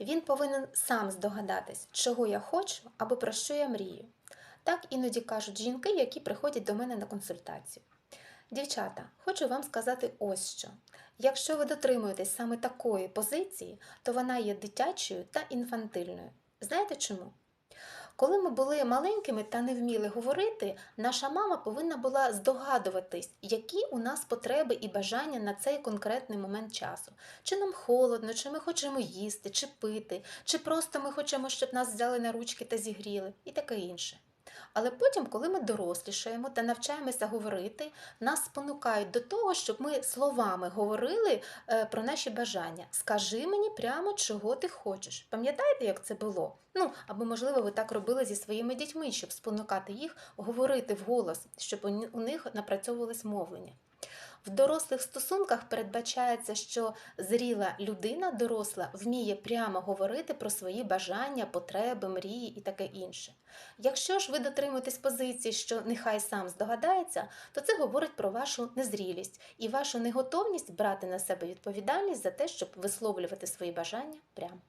Він повинен сам здогадатись, чого я хочу або про що я мрію. Так іноді кажуть жінки, які приходять до мене на консультацію. Дівчата, хочу вам сказати ось що. Якщо ви дотримуєтесь саме такої позиції, то вона є дитячою та інфантильною. Знаєте чому? Коли ми були маленькими та не вміли говорити, наша мама повинна була здогадуватись, які у нас потреби і бажання на цей конкретний момент часу. Чи нам холодно, чи ми хочемо їсти, чи пити, чи просто ми хочемо, щоб нас взяли на ручки та зігріли, і таке інше. Але потім, коли ми дорослішаємо та навчаємося говорити, нас спонукають до того, щоб ми словами говорили е, про наші бажання. Скажи мені прямо, чого ти хочеш. Пам'ятаєте, як це було? Ну або можливо, ви так робили зі своїми дітьми, щоб спонукати їх говорити вголос, щоб у них напрацьовувалось мовлення. В дорослих стосунках передбачається, що зріла людина, доросла, вміє прямо говорити про свої бажання, потреби, мрії і таке інше. Якщо ж ви дотримуєтесь позиції, що нехай сам здогадається, то це говорить про вашу незрілість і вашу неготовність брати на себе відповідальність за те, щоб висловлювати свої бажання прямо.